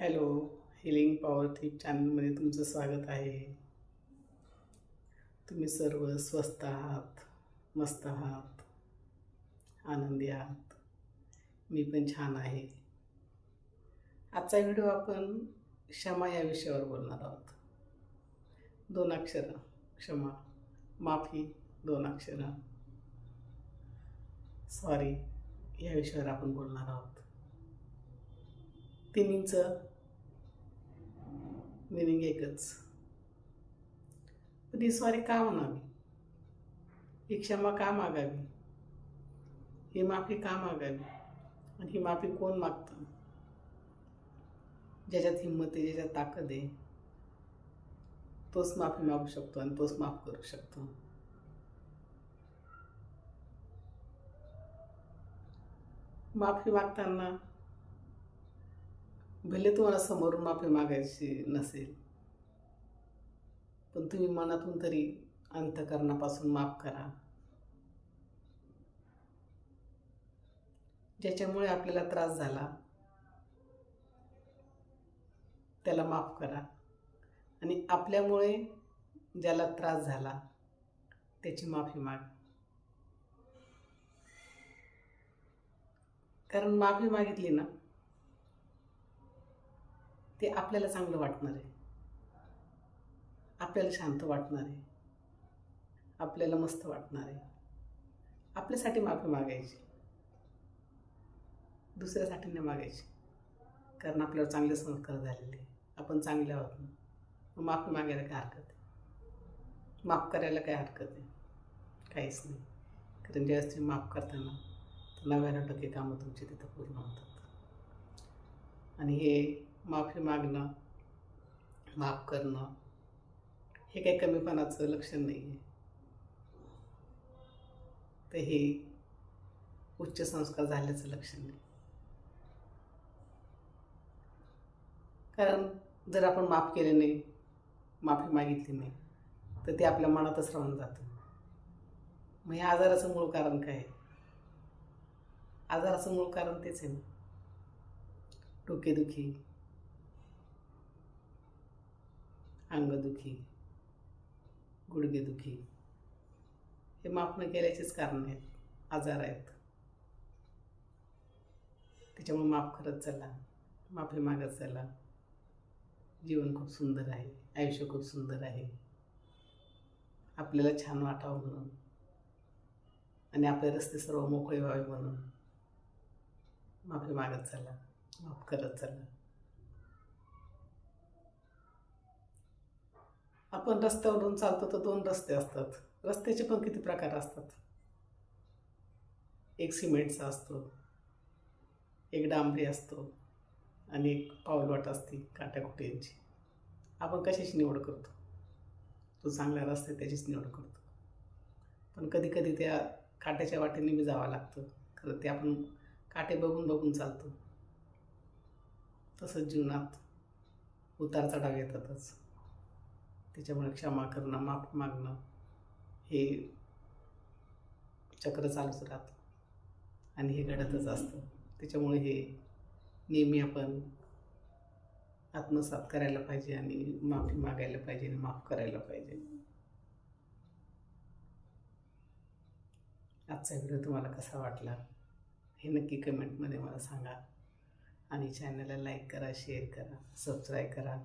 Hello healing power thief चॅनलमध्ये तुमचं स्वागत आहे. तुम्ही सर्व स्वस्त आहात मस्त आहात आनंदी आहात. मी पण छान आहे. आजचा व्हिडिओ आपण क्षमा या विषयावर बोलणार आहोत. दोन अक्षरं क्षमा माफी दोन अक्षरं. सॉरी या विषयावर आपण बोलणार आहोत. तिन्हीचं मिनिंग एकच पण ही सॉरी का म्हणावी? ही क्षमा का मागावी? ही माफी का मागावी? आणि ही माफी कोण मागतं? ज्याच्यात हिंमत आहे ज्याच्यात ताकद आहे तोच माफी मागू शकतो आणि तोच माफ करू शकतो. माफी मागताना भले तुम्हाला समोरून माफी मागायची नसेल पण तुम्ही मनातून तरी अंतकरणापासून माफ करा. ज्याच्यामुळे आपल्याला त्रास झाला त्याला माफ करा. आणि आपल्यामुळे ज्याला त्रास झाला त्याची माफी माग. कारण माफी मागितली ना ते आपल्याला चांगलं वाटणार आहे. आपल्याला शांत वाटणार आहे. आपल्याला मस्त वाटणार आहे. आपल्यासाठी माफी मागायची. दुसऱ्यासाठी नाही मागायची. कारण आपल्यावर चांगले संस्कार झालेले आपण चांगले आहोत ना. मग माफी मागायला काय हरकत आहे? माफ करायला काय हरकत आहे? काहीच नाही. कारण ज्यावेळेस तुम्ही माफ करताना तर नव्याण्णव टक्के कामं तुमची तिथं पूर्ण होतात. आणि हे माफी मागणं माफ करणं हे काही कमीपणाचं लक्षण नाही आहे तर हे उच्च संस्कार झाल्याचं लक्षण नाही. कारण जर आपण माफ केले नाही माफी मागितली नाही तर ते आपल्या मनातच राहून जातं. मग ह्या आजाराचं मूळ कारण काय आहे? आजाराचं मूळ कारण तेच आहे ना. डोकेदुखी अंगदुखी गुडघेदुखी हे माफ न केल्याचेच कारण आहेत. आजार आहेत. त्याच्यामुळे माफ करत चला. माफी मागत चला. जीवन खूप सुंदर आहे. आयुष्य खूप सुंदर आहे. आपल्याला छान वाटावं म्हणून. आणि आपले रस्ते सर्व मोकळे व्हावे म्हणून. माफी मागत चला. माफ करत चला. आपण रस्त्यावरून चालतो तर दोन रस्ते असतात. रस्त्याचे पण किती प्रकार असतात? एक सिमेंटचा असतो एक डांबरी असतो आणि एक पाऊलवाट असते काट्याकुट्यांची. आपण कशाची निवड करतो? तो चांगला रस्ता त्याचीच निवड करतो. पण कधी कधी त्या काट्याच्या वाटेने बी जावं लागतं. खरं ते आपण काटे बघून बघून चालतो. तसंच जीवनात उतार चढाव येतातच. त्याच्यामुळे क्षमा करणं माफ मागणं हे चक्र चालूच राहतं. आणि हे घडतच असतं. त्याच्यामुळे हे नेहमी आपण आत्मसात करायला पाहिजे आणि माफी मागायला पाहिजे आणि माफ करायला पाहिजे. आजचा व्हिडिओ तुम्हाला कसा वाटला हे नक्की कमेंटमध्ये मला सांगा. आणि चॅनलला लाईक करा शेअर करा सबस्क्राईब करा.